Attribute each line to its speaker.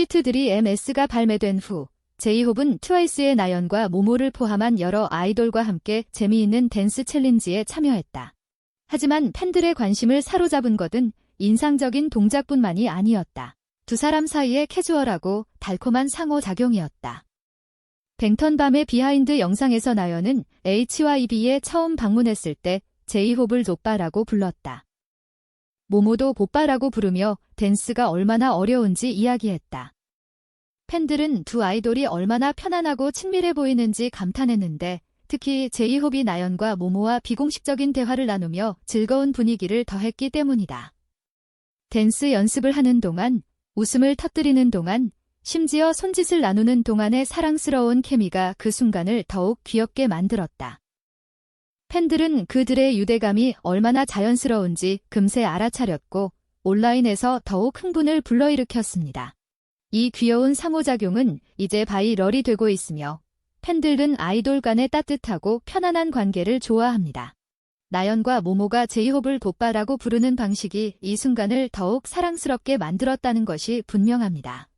Speaker 1: NCT DMS가 발매된 후 제이홉은 트와이스의 나연과 모모를 포함한 여러 아이돌과 함께 재미있는 댄스 챌린지에 참여했다. 하지만 팬들의 관심을 사로잡은 것은 인상적인 동작뿐만이 아니었다. 두 사람 사이의 캐주얼하고 달콤한 상호작용이었다. 뱅턴 밤의 비하인드 영상에서 나연은 HYB에 처음 방문했을 때 제이홉을 조빠라고 불렀다. 모모도 보빠라고 부르며 댄스가 얼마나 어려운지 이야기했다. 팬들은 두 아이돌이 얼마나 편안하고 친밀해 보이는지 감탄했는데 특히 제이홉이 나연과 모모와 비공식적인 대화를 나누며 즐거운 분위기를 더했기 때문이다. 댄스 연습을 하는 동안, 웃음을 터뜨리는 동안, 심지어 손짓을 나누는 동안의 사랑스러운 케미가 그 순간을 더욱 귀엽게 만들었다. 팬들은 그들의 유대감이 얼마나 자연스러운지 금세 알아차렸고 온라인에서 더욱 흥분을 불러일으켰습니다. 이 귀여운 상호작용은 이제 바이럴이 되고 있으며 팬들은 아이돌 간의 따뜻하고 편안한 관계를 좋아합니다. 나연과 모모가 제이홉을 도빠라고 부르는 방식이 이 순간을 더욱 사랑스럽게 만들었다는 것이 분명합니다.